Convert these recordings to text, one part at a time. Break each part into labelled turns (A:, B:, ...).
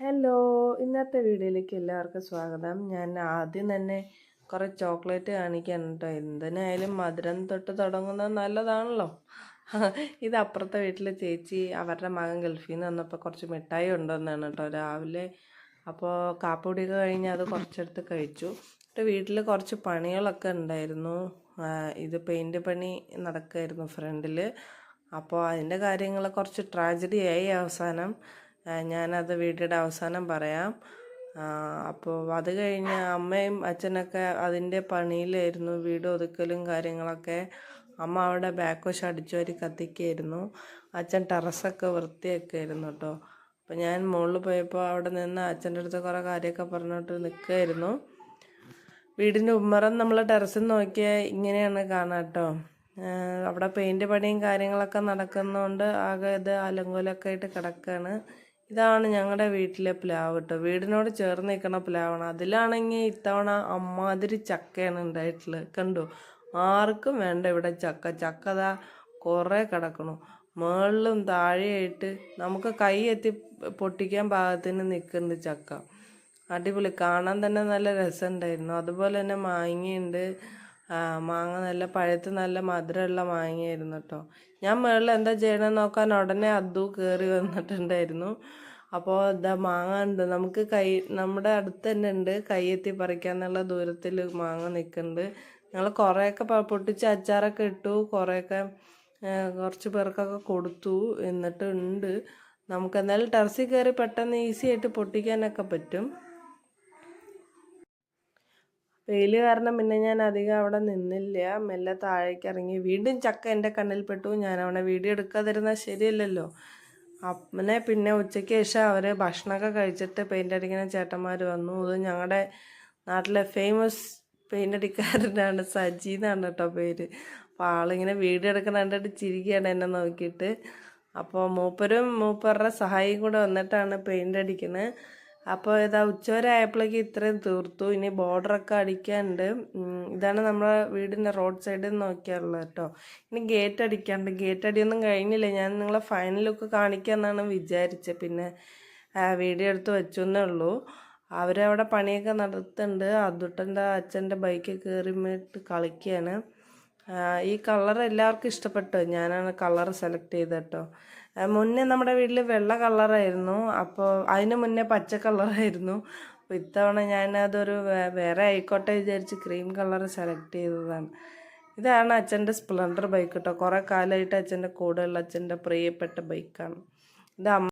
A: Hello ഇന്നത്തെ വീഡിയോയിലേക്ക് എല്ലാവർക്കും സ്വാഗതം. ഞാൻ ആദ്യം തന്നെ കുറേ ചോക്ലേറ്റ് കാണിക്കാൻ കേട്ടോ എന്തിനായാലും മധുരം തൊട്ട് തുടങ്ങുന്നത് നല്ലതാണല്ലോ. ഇത് അപ്പുറത്തെ വീട്ടിലെ ചേച്ചി അവരുടെ മകൻ ഗൾഫിൽ നിന്ന് വന്നപ്പോൾ കുറച്ച് മിഠായി ഉണ്ടെന്നാണ് കേട്ടോ രാവിലെ. അപ്പോൾ കാപ്പുടിയൊക്കെ കഴിഞ്ഞ് അത് കുറച്ചെടുത്ത് കഴിച്ചു. എന്നിട്ട് വീട്ടിൽ കുറച്ച് പണികളൊക്കെ ഉണ്ടായിരുന്നു. ഇത് പെയിന്റ് പണി നടക്കുമായിരുന്നു ഫ്രണ്ടിൽ അപ്പോൾ അതിന്റെ കാര്യങ്ങൾ കുറച്ച് ട്രാജഡി ആയി അവസാനം. ഞാനത് വീഡിയോയുടെ അവസാനം പറയാം. അപ്പോൾ അത് കഴിഞ്ഞ് അമ്മയും അച്ഛനൊക്കെ അതിന്റെ പണിയിലായിരുന്നു വീട് ഒതുക്കലും കാര്യങ്ങളൊക്കെ. അമ്മ അവിടെ ബാക്ക് വശം അടിച്ചുവാരി കത്തിക്കായിരുന്നു. അച്ഛൻ ടെറസൊക്കെ വൃത്തിയാക്കുമായിരുന്നു കേട്ടോ അപ്പോൾ ഞാൻ മുകളിൽ പോയപ്പോൾ അവിടെ നിന്ന് അച്ഛന്റെ അടുത്ത് കുറേ കാര്യമൊക്കെ പറഞ്ഞിട്ട് നിൽക്കുമായിരുന്നു വീടിന്റെ ഉമ്മറം നമ്മൾ ടെറസിൽ നോക്കിയാൽ ഇങ്ങനെയാണ് കാണാം കേട്ടോ അവിടെ പെയിന്റ് പണിയും കാര്യങ്ങളൊക്കെ നടക്കുന്നതുകൊണ്ട് ആകെ ഇത് അലങ്കോലൊക്കെ ആയിട്ട് കിടക്കുകയാണ് ഇതാണ് ഞങ്ങളുടെ വീട്ടിലെ പ്ലാവ് കേട്ടോ വീടിനോട് ചേർന്ന് നിൽക്കുന്ന പ്ലാവാണ്. അതിലാണെങ്കിൽ ഇത്തവണ അമ്മാതിരി ചക്കയാണ് ഉണ്ടായിട്ടുള്ളത് കണ്ടു? ആർക്കും വേണ്ട ഇവിടെ ചക്ക. ചക്ക ദാ കുറേ കിടക്കണു. മുകളിലും താഴെയായിട്ട് നമുക്ക് കൈ എത്തി പൊട്ടിക്കാൻ പാകത്തിന് നിൽക്കുന്നുണ്ട് ചക്ക. അടിപൊളി. കാണാൻ തന്നെ നല്ല രസമുണ്ടായിരുന്നു അതുപോലെ തന്നെ മാങ്ങയുണ്ട്. ആ, മാങ്ങ നല്ല പഴുത്ത് നല്ല മധുരമുള്ള മാങ്ങയായിരുന്നു കേട്ടോ ഞാൻ മുകളിൽ എന്താ ചെയ്യണമെന്ന് നോക്കാൻ ഉടനെ അതു കയറി വന്നിട്ടുണ്ടായിരുന്നു. അപ്പോൾ ഇതാ മാങ്ങ ഉണ്ട് നമുക്ക് കൈ നമ്മുടെ അടുത്ത് തന്നെ ഉണ്ട്. കൈയെത്തി പറിക്കാന്നുള്ള ദൂരത്തിൽ മാങ്ങ നിൽക്കുന്നുണ്ട്. ഞങ്ങൾ കുറേയൊക്കെ പൊട്ടിച്ച് അച്ചാറൊക്കെ ഇട്ടു. കുറേയൊക്കെ കുറച്ച് പേർക്കൊക്കെ കൊടുത്തു. എന്നിട്ട് ഉണ്ട്. നമുക്ക് എന്തായാലും ടെറസിൽ കയറി പെട്ടെന്ന് ഈസി ആയിട്ട് പൊട്ടിക്കാനൊക്കെ പറ്റും. വെയിൽ കാരണം പിന്നെ ഞാൻ അധികം അവിടെ നിന്നില്ല. മെല്ലെ താഴേക്ക് ഇറങ്ങി. വീണ്ടും ചക്ക എന്റെ കണ്ണിൽപ്പെട്ടു ഞാൻ അവനെ വീഡിയോ എടുക്കാതിരുന്നാൽ ശരിയല്ലല്ലോ. അപ്പനെ പിന്നെ ഉച്ചയ്ക്ക് ശേഷം അവർ ഭക്ഷണമൊക്കെ കഴിച്ചിട്ട് പെയിന്റ് അടിക്കുന്ന ചേട്ടന്മാർ വന്നു. ഇത് ഞങ്ങളുടെ നാട്ടിലെ ഫേമസ് പെയിന്റ് അടിക്കാരനാണ് സജി എന്നാണ് കേട്ടോ പേര്. അപ്പോൾ ആളിങ്ങനെ വീഡിയോ എടുക്കുന്ന കണ്ടിട്ട് ചിരിക്കുകയാണ് എന്നെ നോക്കിയിട്ട്. അപ്പോൾ മൂപ്പരും മൂപ്പരുടെ സഹായിയും കൂടെ വന്നിട്ടാണ് പെയിന്റ് അടിക്കുന്നത് അപ്പോൾ ഇതാ ഉച്ചവരെ ആയപ്പോഴേക്ക് ഇത്രയും തീർത്തു. ഇനി ബോർഡറൊക്കെ അടിക്കാനുണ്ട്. ഉം, ഇതാണ് നമ്മുടെ വീടിന്റെ റോഡ് സൈഡിൽ നിന്ന് നോക്കിയാറുള്ളത് കേട്ടോ. ഇനി ഗേറ്റ് അടിക്കാനുണ്ട് ഗേറ്റ് അടിയൊന്നും കഴിഞ്ഞില്ല. ഞാൻ നിങ്ങളെ ഫൈനലൊക്കെ ലുക്ക് കാണിക്കാമെന്നാണ് വിചാരിച്ചത് പിന്നെ വീഡിയോ എടുത്ത് വെച്ചു എന്നേ ഉള്ളൂ. അവരവിടെ പണിയൊക്കെ നടത്തുന്നുണ്ട്. അതുട്ടന്റെ അച്ഛന്റെ ബൈക്കിൽ കയറി മേട്ട് കളിക്കുകയാണ് ഈ കളർ എല്ലാവർക്കും ഇഷ്ടപ്പെട്ടു. ഞാനാണ് കളർ സെലക്ട് ചെയ്തത് കേട്ടോ. മുന്നേ നമ്മുടെ വീട്ടിൽ വെള്ള കളറായിരുന്നു. അപ്പോൾ അതിന് മുന്നേ പച്ച കളറായിരുന്നു. അപ്പോൾ ഇത്തവണ ഞാനതൊരു വേറെ ആയിക്കോട്ടെ വിചാരിച്ച് ക്രീം കളർ സെലക്ട് ചെയ്തതാണ്. ഇതാണ് അച്ഛന്റെ സ്പ്ലെൻഡർ ബൈക്ക് കേട്ടോ കുറേ കാലമായിട്ട് അച്ഛന്റെ കൂടെയുള്ള അച്ഛന്റെ പ്രിയപ്പെട്ട ബൈക്കാണ്. ഇത് അമ്മ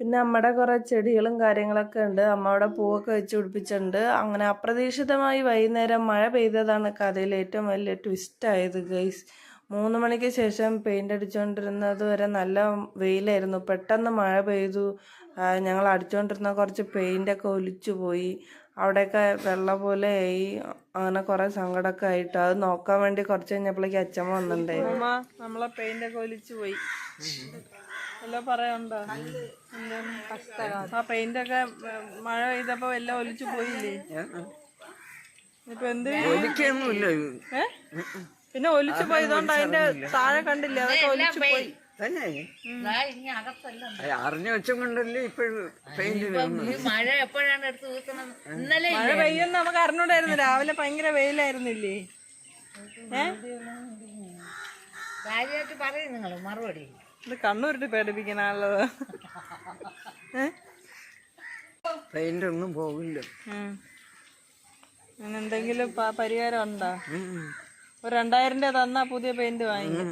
A: പിന്നെ അമ്മയുടെ കുറേ ചെടികളും കാര്യങ്ങളൊക്കെ ഉണ്ട്. അമ്മയുടെ പൂവൊക്കെ വെച്ച് പിടിപ്പിച്ചിട്ടുണ്ട്. അങ്ങനെ അപ്രതീക്ഷിതമായി വൈകുന്നേരം മഴ പെയ്തതാണ് കഥയിൽ ഏറ്റവും വലിയ ട്വിസ്റ്റ് ആയത് ഗൈസ് മൂന്ന് മണിക്ക് ശേഷം പെയിന്റ് അടിച്ചുകൊണ്ടിരുന്നത് വരെ നല്ല വെയിലായിരുന്നു. പെട്ടെന്ന് മഴ പെയ്തു. ഞങ്ങൾ അടിച്ചുകൊണ്ടിരുന്ന കുറച്ച് പെയിന്റൊക്കെ ഒലിച്ചു പോയി. അവിടെയൊക്കെ വെള്ളം പോലെ ആയി. അങ്ങനെ കുറേ സങ്കടമൊക്കെ ആയിട്ട്. അത് നോക്കാൻ വേണ്ടി കുറച്ച് കഴിഞ്ഞപ്പോഴേക്ക് അച്ഛമ്മ വന്നിട്ടുണ്ടായിരുന്നു. നമ്മളെ പെയിന്റൊക്കെ ഒലിച്ചു പോയി. എല്ലാം പറയണ്ടോ ആ പെയിന്റൊക്കെ മഴ പെയ്തപ്പോ എല്ലാം ഒലിച്ചു പോയില്ലേ? ഇപ്പൊ എന്ത്?
B: ഒലിക്കൊന്നുമില്ല
A: ഏ? പിന്നെ ഒലിച്ചു പോയതുകൊണ്ട് അതിന്റെ താഴെ കണ്ടില്ലേ? അതൊക്കെ ഒലിച്ചു പോയി.
B: തന്നെ?
C: ഇനി അകത്തല്ല.
B: അത് അറിഞ്ഞു വെച്ചും കൊണ്ടല്ലേ ഇപ്പോഴും
C: മഴ എപ്പോഴാണ് എടുത്ത് ഇന്നലെ
A: മഴ പെയ്യുന്ന നമുക്ക് അറിഞ്ഞൂടായിരുന്നു. രാവിലെ ഭയങ്കര വെയിലായിരുന്നില്ലേ?
C: കാര്യമായിട്ട് പറയും നിങ്ങൾ മറുപടി.
A: ഇത് കണ്ണൂരിട്ട് പേടിപ്പിക്കാനുള്ളത്
B: പെയിന്റ് ഒന്നും പോകില്ല
A: എന്തെങ്കിലും പരിഹാരം ഉണ്ടോ. ഒരു രണ്ടായിരം രൂപ തന്നാ പുതിയ പെയിന്റ് വാങ്ങി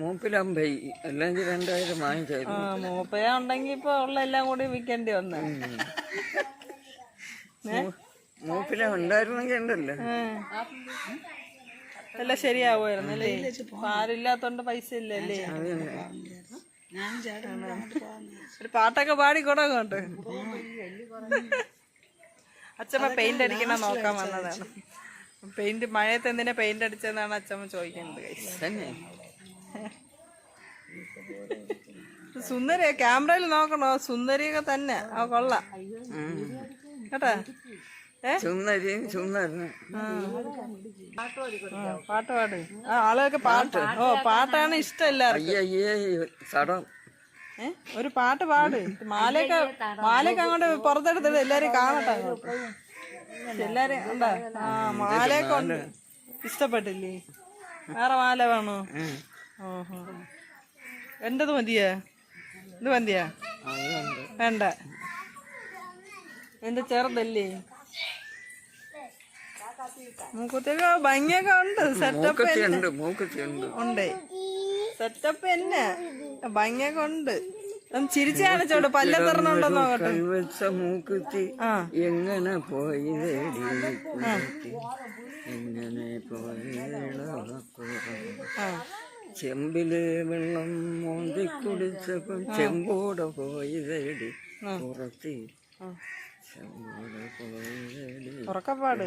B: മൂപ്പിലമ്പൈ അല്ലെങ്കിൽ രണ്ടായിരം
A: ആ
B: വാങ്ങിച്ചായിരുന്നു
A: മൂപ്പയ ഉണ്ടെങ്കി ഇപ്പൊ ഉള്ള എല്ലാം കൂടി വിൽക്കേണ്ടി വന്ന.
B: മൂപ്പില ഉണ്ടായിരുന്നെങ്കിൽ ഉണ്ടല്ലോ.
A: എല്ലാം ശരിയാവുമായിരുന്നു അല്ലേ? ആരില്ലാത്തോണ്ട് പൈസ ഇല്ലല്ലേ ഒരു പാട്ടൊക്കെ പാടി അങ്ങോട്ട് അച്ഛമ്മ പെയിന്റ് അടിക്കണ നോക്കാൻ വന്നതാണ്. പെയിന്റ് മഴയത്ത് എന്തിനാ പെയിന്റ് അടിച്ചതെന്നാണ് അച്ഛമ്മ ചോദിക്കുന്നത് സുന്ദരി ക്യാമറയിൽ നോക്കണോ? സുന്ദരിയൊക്കെ തന്നെ. ആ കൊള്ളാം. കേട്ടാ? ആ, പാട്ട് പാട്. ആ ആളുകൾക്ക് പാട്ട്. ഓ പാട്ടാണ് ഇഷ്ടം എല്ലാവർക്കും.
D: ഒരു പാട്ട് പാട്. മാലയൊക്കെ മാലയൊക്കെ അങ്ങോട്ട് പുറത്തെടുത്തിട്ട് എല്ലാരും കാണട്ടെ. എല്ലാരും ഉണ്ടാ ആ മാലയൊക്കെ ഉണ്ട് ഇഷ്ടപ്പെട്ടില്ലേ? വേറെ മാല വേണോ? ഓഹോ. എന്റത് മതിയാ? ഇത് മതിയാ? വേണ്ട. എന്റെ ചെറുതല്ലേ? മൂക്കുത്തിയൊക്കെ ഭംഗിയൊക്കെ ഉണ്ട്. സെറ്റപ്പ് ഉണ്ട് സെറ്റപ്പ് തന്നെ. ഭംഗിയൊക്കെ ഉണ്ട്. ഒന്ന് ചിരിച്ചു കാണിച്ചോട്ട് പല്ല തുറന്നുണ്ടോ
B: കൈവച്ച മൂക്കുത്തി എങ്ങനെ പോയി എങ്ങനെ പോയി ചെമ്പിൽ വെള്ളം മോന്തി കുടിച്ചപ്പം ചെമ്പോടെ പോയി തേടി പുറത്തി. ചെമ്പോടെ പോയി തേടി
D: ഉറക്കപ്പാട്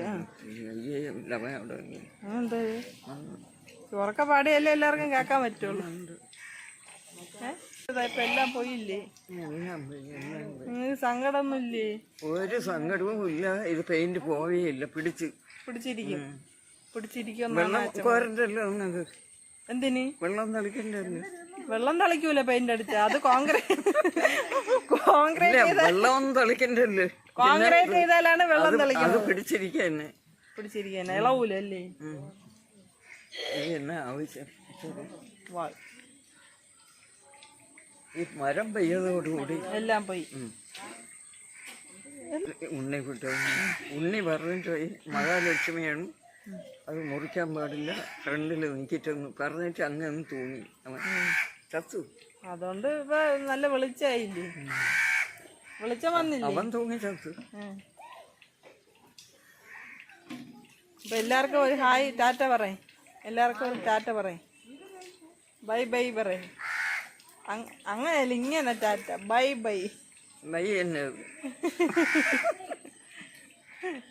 D: ഉറക്കപ്പാടിയല്ലേ എല്ലാവർക്കും കേൾക്കാൻ പറ്റുള്ളൂ? ഏ? ഇപ്പൊ എല്ലാം പോയില്ലേ? നിങ്ങൾക്ക് സങ്കടമൊന്നും
B: ഒരു സങ്കടവും ഇല്ല. ഇത് പെയിന്റ് പോവേയില്ല പിടിച്ച്.
D: പിടിച്ചിരിക്കും.
B: പിടിച്ചിരിക്കും കോരണ്ടല്ലോ
D: എന്തിന്?
B: വെള്ളം തളിക്കണ്ടല്ലോ.
D: വെള്ളം തളിക്കൂല പെയിന്റ് അടിച്ച. അത് കോൺക്രീറ്റ് കോൺക്രീറ്റ്
B: വെള്ളം തളിക്കണ്ടല്ലേ.
D: കോൺക്രീറ്റ് ചെയ്താലാണ് വെള്ളം തളിക്കുന്നത്.
B: പിടിച്ചിരിക്കന്നെ
D: പിടിച്ചിരിക്കാൻ ഇളവൂലല്ലേ?
B: എന്നാ ആവശ്യം?
D: വാ.
B: ഈ മരം പെയ്യതോടുകൂടി
D: എല്ലാം പോയി.
B: ഉണ്ണി കിട്ടും ഉണ്ണി പറഞ്ഞിട്ട് പോയി മഴ ലക്ഷ്മിയാണ് അത് മുറിക്കാൻ പാടില്ല. ഫ്രണ്ടിൽ നിൽക്കിട്ടൊന്ന് പറഞ്ഞിട്ട് അങ്ങനെ തൂങ്ങി അവൻ ചത്തു.
D: അതുകൊണ്ട് ഇപ്പൊ നല്ല വെളിച്ചായില്ലേ വെളിച്ചം വന്നില്ല?
B: അവൻ തൂങ്ങി ചത്തു.
D: ഇപ്പൊ അപ്പൊ എല്ലാവർക്കും ഒരു ഹായ് ടാറ്റ പറയും. എല്ലാവർക്കും ഒരു ടാറ്റ പറയും. ബൈ ബൈ പറയും. അങ്ങനെയല്ല ഇങ്ങനെ ടാറ്റ. Bye bye.
B: ബൈ എന്നെ.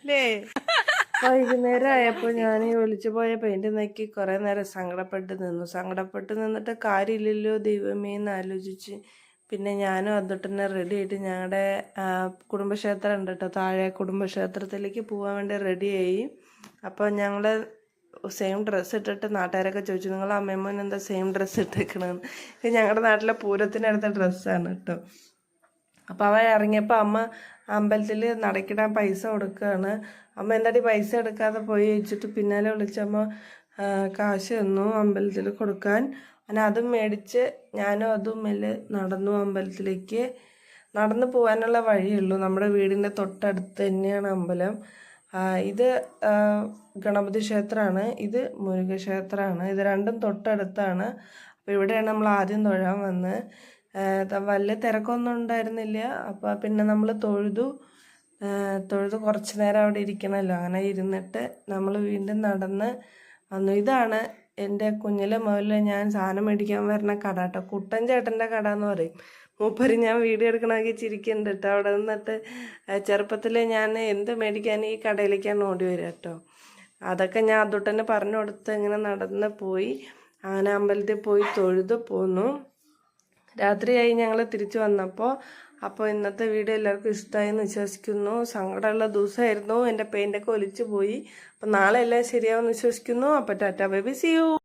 D: ലേ.
A: വൈകുന്നേരം ആയപ്പോൾ ഞാൻ ഈ ഒലിച്ചു പോയ പെയിന്റ് നോക്കി കുറേ നേരം സങ്കടപ്പെട്ട് നിന്നു. സങ്കടപ്പെട്ട് നിന്നിട്ട് കാര്യമില്ലല്ലോ ദൈവമേ എന്ന് ആലോചിച്ച്. പിന്നെ ഞാനും അതൊട്ട് തന്നെ റെഡി ആയിട്ട് ഞങ്ങളുടെ കുടുംബക്ഷേത്രം ഉണ്ട് കേട്ടോ. താഴെ കുടുംബക്ഷേത്രത്തിലേക്ക് പോകാൻ വേണ്ടി റെഡിയായി അപ്പോൾ ഞങ്ങൾ സെയിം ഡ്രസ്സ് ഇട്ടിട്ട് നാട്ടുകാരൊക്കെ ചോദിച്ചു നിങ്ങൾ അമ്മമ്മൻ എന്താ സെയിം ഡ്രസ്സ് ഇട്ടേക്കണെന്ന്? ഞങ്ങളുടെ നാട്ടിലെ പൂരത്തിനടുത്ത ഡ്രസ്സാണ് കേട്ടോ അപ്പോൾ അവൻ ഇറങ്ങിയപ്പോൾ അമ്മ അമ്പലത്തിൽ നടക്കിടാൻ പൈസ കൊടുക്കുകയാണ് അമ്മ എന്താടി പൈസ എടുക്കാതെ പോയി വെച്ചിട്ട് പിന്നാലെ വിളിച്ചമ്മ കാശ് തന്നു അമ്പലത്തിൽ കൊടുക്കാൻ. അങ്ങനെ അതും മേടിച്ച് ഞാനും അതും മെല്ലെ നടന്നു അമ്പലത്തിലേക്ക്. നടന്നു പോകാനുള്ള വഴിയുള്ളൂ നമ്മുടെ വീടിന്റെ തൊട്ടടുത്ത് തന്നെയാണ് അമ്പലം. ഇത് ഗണപതി ക്ഷേത്രമാണ്. ഇത് മുരുകക്ഷേത്രമാണ്. ഇത് രണ്ടും തൊട്ടടുത്താണ്. അപ്പോൾ ഇവിടെയാണ് നമ്മൾ ആദ്യം തൊഴാൻ വന്ന്. വലിയ തിരക്കൊന്നും ഉണ്ടായിരുന്നില്ല. അപ്പോൾ പിന്നെ നമ്മൾ തൊഴുതു. തൊഴുത് കുറച്ച് നേരം അവിടെ ഇരിക്കണമല്ലോ. അങ്ങനെ ഇരുന്നിട്ട് നമ്മൾ വീണ്ടും നടന്ന് വന്നു. ഇതാണ് എന്റെ കുഞ്ഞിലെ മുതൽ ഞാൻ സാധനം മേടിക്കാൻ വരുന്ന കട കേട്ടോ കുട്ടൻ ചേട്ടന്റെ കട എന്ന് പറയും. മൂപ്പര് ഞാൻ വീഡിയോ എടുക്കണമെങ്കിൽ ചിരിക്കുന്നുണ്ട് കേട്ടോ അവിടെ നിന്നിട്ട് ചെറുപ്പത്തിൽ ഞാൻ എന്ത് മേടിക്കാൻ ഈ കടയിലേക്കാണ് ഓടി വരിക കേട്ടോ അതൊക്കെ ഞാൻ അതുട്ടന്നെ പറഞ്ഞു കൊടുത്ത് ഇങ്ങനെ നടന്ന് പോയി. അങ്ങനെ അമ്പലത്തിൽ പോയി തൊഴുത് പോന്നു. രാത്രിയായി ഞങ്ങൾ തിരിച്ചു വന്നപ്പോൾ അപ്പോൾ ഇന്നത്തെ വീഡിയോ എല്ലാവർക്കും ഇഷ്ടമായി എന്ന് വിശ്വസിക്കുന്നു. സങ്കടമുള്ള ദിവസമായിരുന്നു. എന്റെ പെയിന്റൊക്കെ ഒലിച്ചു പോയി. അപ്പോൾ നാളെ എല്ലാം ശരിയാവുമെന്ന് വിശ്വസിക്കുന്നു. അപ്പോൾ ടാറ്റ ബേബി സി യു